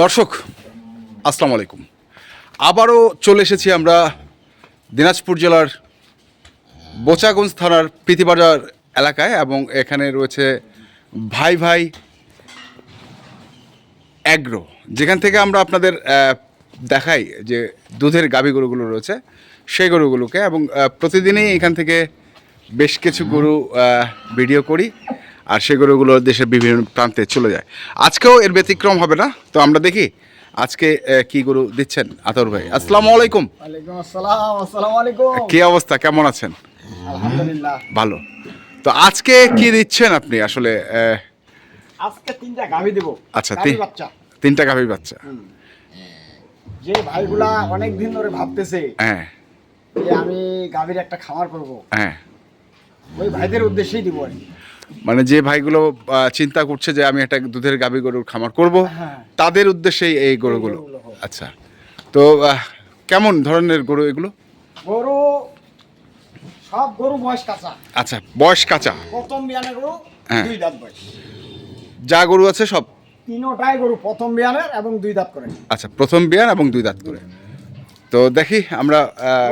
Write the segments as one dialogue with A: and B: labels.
A: দর্শক, আসসালামু আলাইকুম। আবারও চলে এসেছি আমরা দিনাজপুর জেলার বোচাগঞ্জ থানার প্রীতিবাজার এলাকায় এবং এখানে রয়েছে ভাই ভাই অ্যাগ্রো। যেখান থেকে আমরা আপনাদের দেখাই যে দুধের গাভী গরুগুলো রয়েছে, সেই গরুগুলোকে এবং প্রতিদিনই এখান থেকে বেশ কিছু গরু ভিডিও করি। আর সেই গরুগুলো দেশের বিভিন্ন প্রান্তে চলে যায়। আজকেও এর ব্যতিক্রম হবে না? তো আমরা দেখি আজকে কি গরু দিচ্ছেন আতর ভাই। আসসালামু আলাইকুম।
B: আসসালাম আসসালামু আলাইকুম।
A: কি অবস্থা? কেমন আছেন?
B: আলহামদুলিল্লাহ।
A: ভালো। তো আজকে কি দিচ্ছেন আপনি আসলে
B: আজকে তিনটা গাভী দেব।
A: আচ্ছা, তিন- তিনটা গাভী বাচ্চা।
B: যে ভাইগুলা অনেক দিন ধরে ভাবতেছে
A: হ্যাঁ।
B: যে আমি গাভীর একটা খামার করব।
A: হ্যাঁ।
B: ওই ভাইদের উদ্দেশ্যেই দিব আর কি।
A: মানে যে ভাইগুলো চিন্তা করছে যে আমি একটা দুধের গাভী গরুর খামার করব
B: হ্যাঁ।
A: তাদের উদ্দেশ্যেই এই গরুগুলো। আচ্ছা। তো কেমন ধরনের গরু এগুলো?
B: গরু সব গরু বয়স কাঁচা।
A: আচ্ছা বয়স কাঁচা।
B: প্রথম বিয়ানের গরু
A: হ্যাঁ।
B: দুই দাঁত বয়স।
A: যা গরু আছে সব?
B: তিনোটাই গরু প্রথম বিয়ানের এবং দুই দাঁত করে।
A: আচ্ছা প্রথম বিয়ান এবং দুই দাঁত করে। তো দেখি আমরা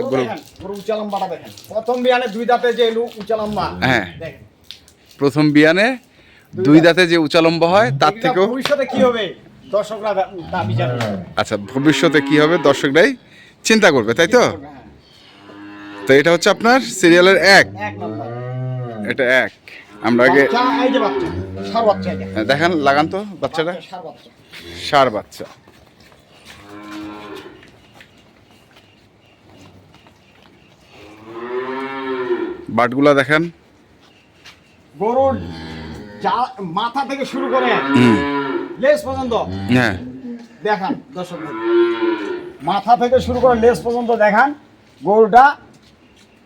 B: গরু
A: গরু
B: দেখেন, গরু লম্বাটা দেখেন। প্রথম বিয়ানে দুই দাঁতে যে এলু উঁচা লম্বা
A: হ্যাঁ।
B: দেখেন।
A: প্রথম বিয়ানে দুই দাঁতে। যে উঁচালম্ব হয় তার থেকেও
B: ভবিষ্যতে কি হবে? দর্শকরা।
A: আচ্ছা ভবিষ্যতে কি হবে দর্শকরাই চিন্তা করবে তাই তো?
B: হ্যাঁ,
A: তো এটা হচ্ছে আপনার সিরিয়ালের এক। এটা এক। আমরা আগে হ্যাঁ, দেখান লাগান তো বাচ্চাটা। সার বাচ্চা। বাটগুলা দেখেন।
B: গরুর মাথা থেকে শুরু করে লেজ পর্যন্ত।
A: হ্যাঁ।
B: দেখান দর্শক মাথা থেকে শুরু করে লেজ পর্যন্ত দেখান গরুটা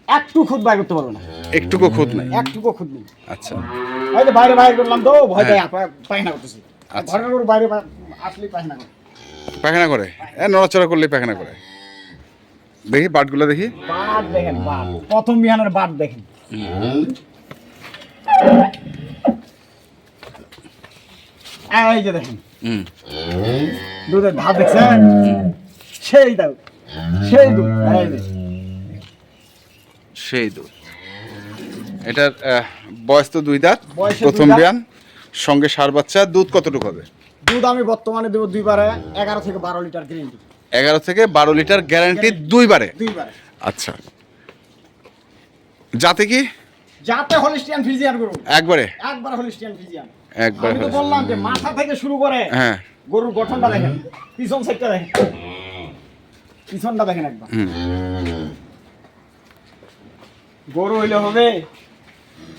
B: একটু খুদ বাইর করতে পারবে না।
A: একটুকু খুঁত নাই?
B: একটুকু খুদ নেই।
A: আচ্ছা।
B: যে বাইরে বাইরে করলাম তো ভয়
A: হ্যাঁ।
B: পায়খানা করতেছি।
A: আচ্ছা।
B: ঘরের গরু বাইরে আসলেই পায়খানা করে।
A: পায়খানা করে? এ নড়াচড়া করলে পায়খানা করে। দেখি বাটগুলো দেখি।
B: বাট দেখেন বাট। প্রথম বিহানের বাট দেখেন। এই যে দেখেন। দুধের ধাপ দেখছেন? সেই দাও সেই দুধ।
A: সেই দুধ। এটার বয়স তো দুই দাঁত। প্রথম। বিয়ান সঙ্গে সার বাচ্চা। দুধ কতটুকু হবে?
B: দুধ আমি বর্তমানে দেবো দুইবারে এগারো থেকে বারো লিটার গ্রিন
A: এগারো থেকে বারো লিটার গ্যারান্টি দুইবারে?
B: দুইবারে।
A: আচ্ছা। যাতে কি?
B: যাতে হলিস্টিয়ান গরু।
A: একবারে?
B: একবার হলিস্টিয়ান
A: একবার
B: আমি তো বললাম যে মাথা থেকে শুরু করে
A: হ্যাঁ।
B: গরুর গঠনটা দেখেন পিছন সাইডটা দেখেন। পিছনটা দেখেন একবার। গরু হইলে হবে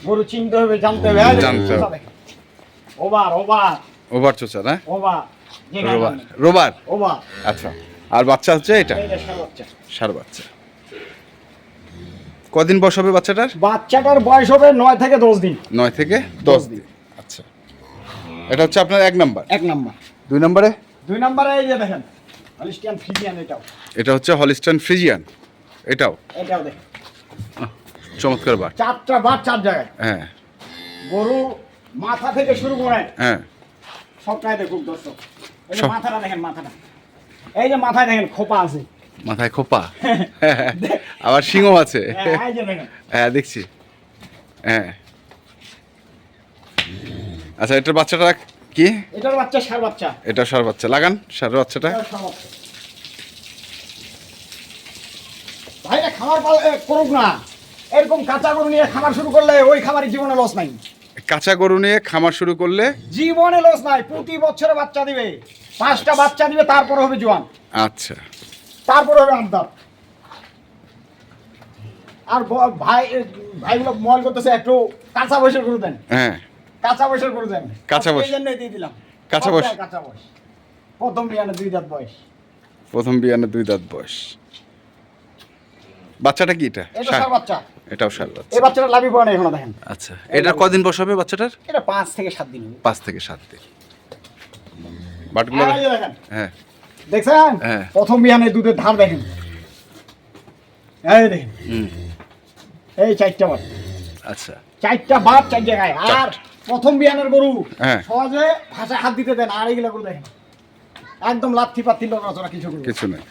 B: গরু চিনতে হবে জানতে হবে।
A: জানতে হবে।
B: Over over.
A: ওভার চোচা না?
B: ওভার।
A: রোবার। রোবার?
B: ওভার।
A: আচ্ছা। আর বাচ্চা হচ্ছে এটা?
B: ষাঁড় বাচ্চা।
A: সার বাচ্চা। কদিন বয়স হবে বাচ্চাটার?
B: বাচ্চাটার বয়স হবে নয় থেকে দশ দিন।
A: নয় থেকে দশ দিন। আচ্ছা। এটা হচ্ছে আপনার এক নাম্বার?
B: এক নাম্বার।
A: দুই নম্বরে?
B: দুই নাম্বারে এই যে দেখেন হলিস্টিয়ান ফ্রিজিয়ান এটাও।
A: এটা হচ্ছে হলিস্টান ফ্রিজিয়ান এটাও?
B: এটাও দেখেন।
A: চমৎকার বার।
B: চারটা বার চার জায়গায়।
A: হ্যাঁ।
B: গরু মাথা থেকে শুরু করে
A: হ্যাঁ।
B: সবটাই দেখুন দর্শক। এই যে মাথাটা দেখেন মাথাটা। এই যে মাথায় দেখেন খোপা আছে।
A: মাথায় খোপা? আবার সিংহ আছে।
B: হ্যাঁ,
A: দেখছি। হ্যাঁ। আচ্ছা এটার বাচ্চাটা কি?
B: এটার বাচ্চা সার বাচ্চা।
A: এটা সার বাচ্চা। লাগান সার বাচ্চাটা
B: ভাইরা খামার করুক না। এরকম কাঁচা গরু নিয়ে খামার শুরু করলে ওই খামারের জীবনে লস নাই।
A: কাঁচা গরু নিয়ে খামার শুরু করলে?
B: জীবনে লস নাই প্রতি বছরে বাচ্চা দিবে। পাঁচটা বাচ্চা দিবে তারপরে হবে জোয়ান।
A: আচ্ছা।
B: তারপরে হবে আমদার আর ভাই ভাইগুলো মল করতেছে একটু কাঁচা বয়সের গরু দেন।
A: হ্যাঁ।
B: কাঁচা বয়সের গরু দেন।
A: কাঁচা বয়স।
B: এই জন্যই দিয়ে দিলাম।
A: কাঁচা বয়স।
B: কাঁচা বয়স প্রথম বিয়ানে দুই দাঁত বয়স।
A: প্রথম বিয়ানে দুই দাঁত বয়স। বাচ্চাটা কি এটা?
B: এটা সার বাচ্চা।
A: এটাও সার বাচ্চা।
B: এই বাচ্চাটা লাভি পড়ে এখনও দেখেন।
A: আচ্ছা এটা কদিন বয়স হবে বাচ্চাটার?
B: এটা পাঁচ থেকে সাত দিন হবে।
A: পাঁচ থেকে সাত দিন। বাটগুলো হ্যাঁ।
B: দেখছেন?
A: হ্যাঁ।
B: প্রথম বিয়ানে দুধের ধার দেখেন। এই দেখেন। এই চারটা বার
A: আচ্ছা।
B: চারটা বাদ চার জায়গায়। আর প্রথম বিয়ানের গরু
A: হ্যাঁ।
B: সহজে ভাষা হাত দিতে দেন আর এইগুলা গরু দেখেন। একদম লাথি পাত্তি লড়াচড়া কিছু
A: কিছু নেই।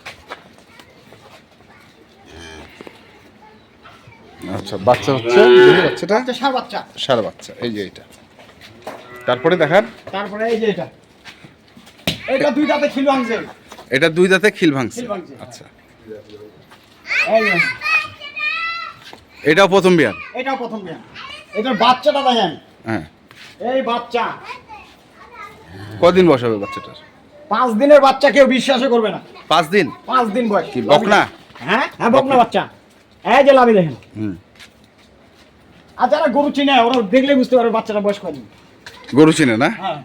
A: আচ্ছা বাচ্চা হচ্ছে? বাচ্চাটা
B: আচ্ছা সার বাচ্চা।
A: সারা বাচ্চা এই যে এটা তারপরে দেখান।
B: তারপরে এই যে এটা। এটা দুই দাঁতে ছিল আনছে।
A: এটা দুই দাঁতে খিল ভাঙছে। আচ্ছা।
B: এই
A: এটাও প্রথম বিয়ান?
B: এটাও প্রথম বিয়ান। এটার বাচ্চাটা দেখেন।
A: হ্যাঁ।
B: এই বাচ্চা।
A: কদিন বসাবে বাচ্চাটার?
B: পাঁচ দিনের বাচ্চা কেউ বিশ্বাসই করবে না।
A: পাঁচ দিন?
B: পাঁচ দিন বয়স।
A: কি বকনা?
B: হ্যাঁ হ্যাঁ বকনা বাচ্চা। এই যে লাভি দেখেন।
A: হুম।
B: আর যারা গরু চিনে ওরা দেখলে বুঝতে পারবে বাচ্চাটা বয়স কদিন
A: গরু চিনে না?
B: হ্যাঁ।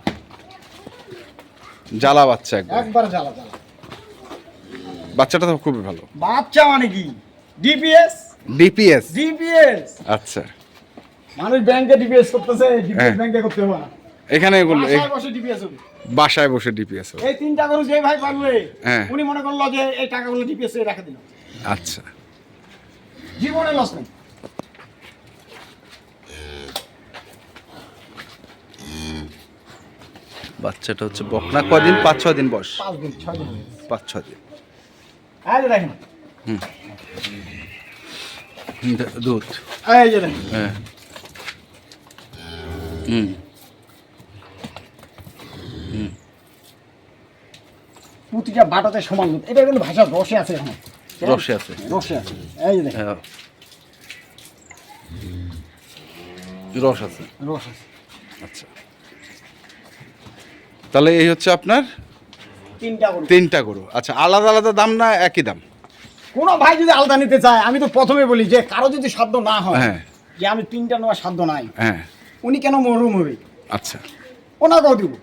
A: জ্বালা বাচ্চা একবার।
B: একবার জ্বালা জ্বালা।
A: বাচ্চাটা তো খুবই ভালো।
B: বাচ্চা মানে কি? ডিপিএস
A: ডিপিএস
B: ডিপিএস
A: আচ্ছা।
B: মানুষ ব্যাংকে ডিপিএস করতেছে ডিপিএস। ব্যাংকে করতে হবে না।
A: এখানে এগুলো
B: বাসায় বসে ডিপিএস হবে।
A: বাসায় বসে ডিপিএস
B: এই তিনটা গরু যে ভাই পারবে।
A: হ্যাঁ।
B: উনি মনে করল যে এই টাকাগুলো ডিপিএস এ রেখে দিল
A: আচ্ছা।
B: জীবনে লস নেই।
A: বাচ্চাটা হচ্ছে বকনা কদিন পাঁচ ছয় দিন বয়স?
B: পাঁচ দিন ছয় দিন।
A: পাঁচ ছয় দিন।
B: দেখেন।
A: হুম, দুধ।
B: এই যে
A: হ্যাঁ। হুম।
B: প্রতিটা বাটাতে সমান দুধ। এটা কিন্তু ভাষা রসে আছে এখন।
A: রসে আছে।
B: রসে আছে। এই যে দেখেন।
A: হ্যাঁ। রস আছে।
B: রস আছে।
A: আচ্ছা। তাহলে এই হচ্ছে আপনার
B: তিনটা গরু।
A: তিনটা গরু। আচ্ছা আলাদা আলাদা দাম না একই দাম?
B: কোনো ভাই যদি আলাদা নিতে চায় আমি তো প্রথমে বলি যে কারও যদি সাধ্য না হয়
A: হ্যাঁ।
B: যে আমি তিনটা নেওয়ার সাধ্য নাই
A: হ্যাঁ।
B: উনি কেন মরুম হবে?
A: আচ্ছা।
B: ওনাকেও দিব।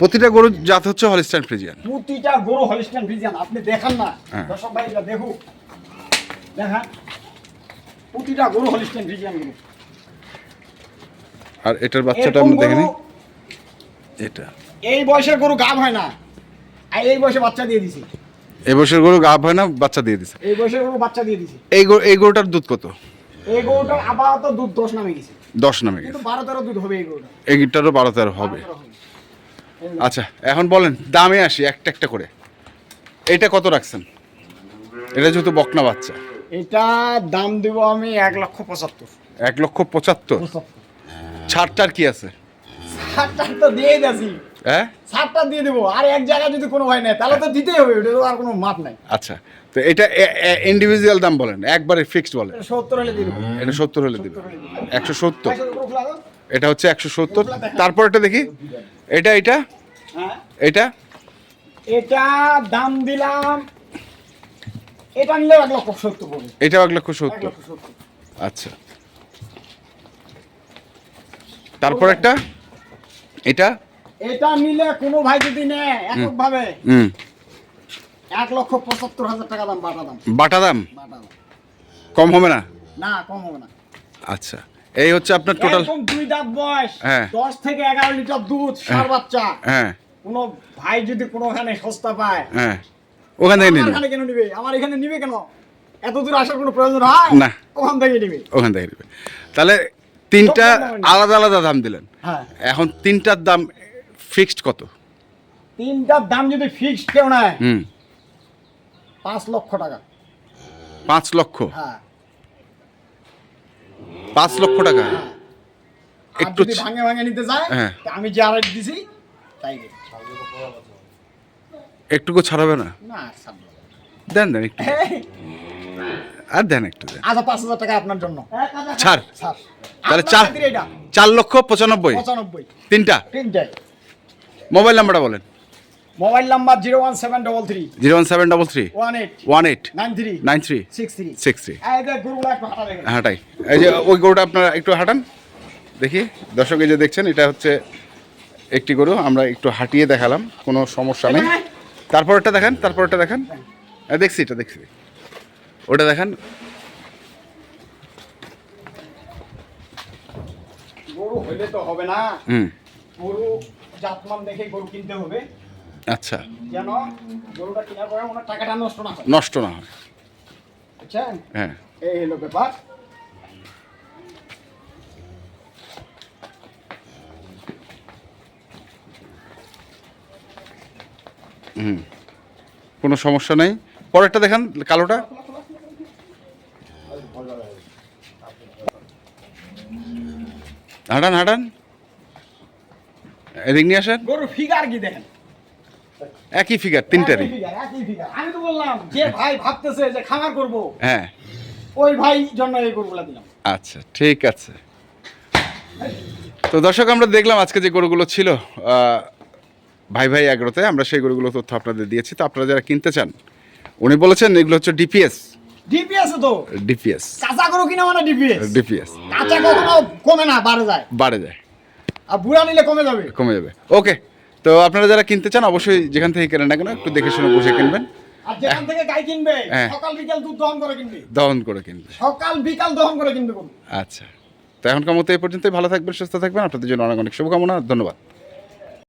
A: প্রতিটা গরুর জাত হচ্ছে হলিস্টাইন ফ্রিজিয়ান
B: প্রতিটা গরু হলিস্টান ফ্রিজিয়ান আপনি দেখান না।
A: হ্যাঁ।
B: দর্শক ভাই এটা দেখুক। দেখান। প্রতিটা গরু হলিস্টান ফ্রিজিয়ান গরু।
A: আর এটার বাচ্চাটা
B: এরকম
A: আমি দেখে
B: গরু
A: এটা।
B: এই বয়সের গরু গাব হয় না। আর এই বয়সে বাচ্চা দিয়ে দিছি।
A: এ বছর গরু গাভ হয় না বাচ্চা দিয়ে দিছে।
B: এই বয়সের গরু বাচ্চা দিয়ে দিছি।
A: এই গরু এই গরুটার দুধ কত?
B: এই গরুটার আপাতত দুধ দশ নামে গেছে।
A: দশ নামে গেছে।
B: কিন্তু বারো তেরো দুধ হবে এই গরুটা।
A: তেরো হবে
B: বারো তেরো হবে।
A: আচ্ছা এখন বলেন দামে আসি একটা একটা করে। এটা কত রাখছেন? এটা যেহেতু বকনা বাচ্চা।
B: এটা দাম দিব আমি এক লক্ষ পঁচাত্তর।
A: এক লক্ষ পঁচাত্তর? ছাড়টার কি আছে?
B: ষাটটা তো দিয়ে দিয়েছি
A: হ্যাঁ?
B: ষাটটা দিয়ে দেবো। আর এক জায়গায় যদি কোনো হয় না তাহলে তো দিতেই হবে ওটা তো আর কোনো মাপ নাই।
A: আচ্ছা তো এটা ইন্ডিভিজুয়াল দাম বলেন একবারে ফিক্সড বলেন।
B: এটা সত্তর হলে দেবো।
A: এটা সত্তর হলে দিবে। একশো সত্তর। এটা হচ্ছে একশো সত্তর। তারপর এটা দেখি। এটা এটা?
B: হ্যাঁ।
A: এটা?
B: এটা দাম দিলাম এটা নিলে এক লক্ষ সত্তর
A: এটাও এক লক্ষ সত্তর। আচ্ছা। তারপর একটা? এটা?
B: এটা নিলে কোনো ভাই যদি নেয় একক ভাবে
A: হুম।
B: এক লক্ষ পঁচাত্তর হাজার টাকা দাম বাটা দাম।
A: বাটা দাম? কম হবে না?
B: না কম হবে না।
A: আচ্ছা। এই হচ্ছে আপনার টোটাল
B: দুই দাঁত বয়স
A: হ্যাঁ।
B: দশ থেকে এগারো লিটার দুধ সার বাচ্চা।
A: হ্যাঁ।
B: কোনো ভাই যদি কোনোখানে সস্তা পায়
A: হ্যাঁ। ওখান থেকে
B: আমার কেন নিবে? আমার এখানে নিবে কেন? এত দূর আসার কোনো প্রয়োজন হয়?
A: না।
B: ওখান থেকে নিবে।
A: ওখান থেকে নিবে। তাহলে তিনটা আলাদা আলাদা দাম দিলেন।
B: হ্যাঁ।
A: এখন তিনটার দাম ফিক্সড কত?
B: তিনটার দাম যদি ফিক্সড কেউ নেয়
A: হুম।
B: পাঁচ লক্ষ টাকা।
A: পাঁচ লক্ষ?
B: হ্যাঁ।
A: পাঁচ লক্ষ টাকা? একটু
B: ভাঙে ভাঙে নিতে যায়
A: হ্যাঁ।
B: আমি যে দিছি তাই
A: একটুকু ছাড়াবে না?
B: না
A: দেন দেন একটু। আর দেন একটু দেন।
B: আচ্ছা পাঁচ হাজার টাকা আপনার জন্য।
A: ছাড়।
B: ছাড়।
A: তাহলে চার চার লক্ষ পঁচানব্বই।
B: পঁচানব্বই।
A: তিনটা।
B: তিনটাই।
A: মোবাইল নাম্বারটা বলেন।
B: Mobile number zero one seven double three.
A: Zero one seven double three.
B: One eight.
A: One eight.
B: Nine three.
A: Nine three.
B: Six three.
A: Six three. হাঁটাই। এই যে ওই গরুটা আপনারা একটু হাঁটান। দেখি। দর্শক এই যে দেখছেন এটা হচ্ছে একটি গরু। আমরা একটু হাঁটিয়ে দেখালাম। কোনো সমস্যা নেই। তারপর তারপরটা দেখান তারপরটা দেখান। দেখছি এটা দেখছি। ওটা দেখান।
B: গরু হইলে তো হবে না।
A: হুম।
B: গরু জাতমান দেখে গরু কিনতে হবে।
A: আচ্ছা।
B: যেন গরুটা কেনার পরে ওনার টাকাটা নষ্ট না হয়।
A: নষ্ট না হয়।
B: বুঝছেন?
A: হ্যাঁ।
B: এই হলো ব্যাপার।
A: হুম। কোনো সমস্যা নেই? পরেরটা দেখান কালোটা। হাঁটান হাঁটান। এদিক নিয়ে আসেন।
B: গরুর ফিগার কি দেখেন?
A: একই ফিগার তিনটারই।
B: একই আমি তো বললাম যে ভাই ভাবতেছে যে খামার করব
A: হ্যাঁ।
B: ওই ভাই জন্য এই গরুগুলা দিলাম।
A: আচ্ছা ঠিক আছে। তো দর্শক আমরা দেখলাম আজকে যে গরুগুলো ছিল ভাই ভাই এগ্রোতে আমরা সেই গরুগুলো তথ্য আপনাদের দিয়েছি। তো আপনারা যারা কিনতে চান উনি বলেছেন এগুলো হচ্ছে ডিপিএস
B: ডিপিএস তো?
A: ডিপিএস
B: কাঁচা গরু কিনা মানে ডিপিএস
A: ডিপিএস
B: কাঁচা কখনো কমে না বাড়ে যায়।
A: বাড়ে যায়।
B: আর বুড়া নিলে কমে যাবে।
A: কমে যাবে। ওকে তো আপনারা যারা কিনতে চান অবশ্যই যেখান থেকে কেনেন না কেন একটু দেখে শুনে বসে কিনবেন।
B: আর যেখান থেকে গাই কিনবে
A: হ্যাঁ।
B: সকাল বিকাল দুধ দহন করে কিনবে।
A: দহন করে কিনবে।
B: সকাল বিকাল দহন করে কিনবে
A: আচ্ছা। তো এখনকার মতো এই পর্যন্তই। ভালো থাকবেন সুস্থ থাকবেন। আপনাদের জন্য অনেক অনেক শুভকামনা। ধন্যবাদ।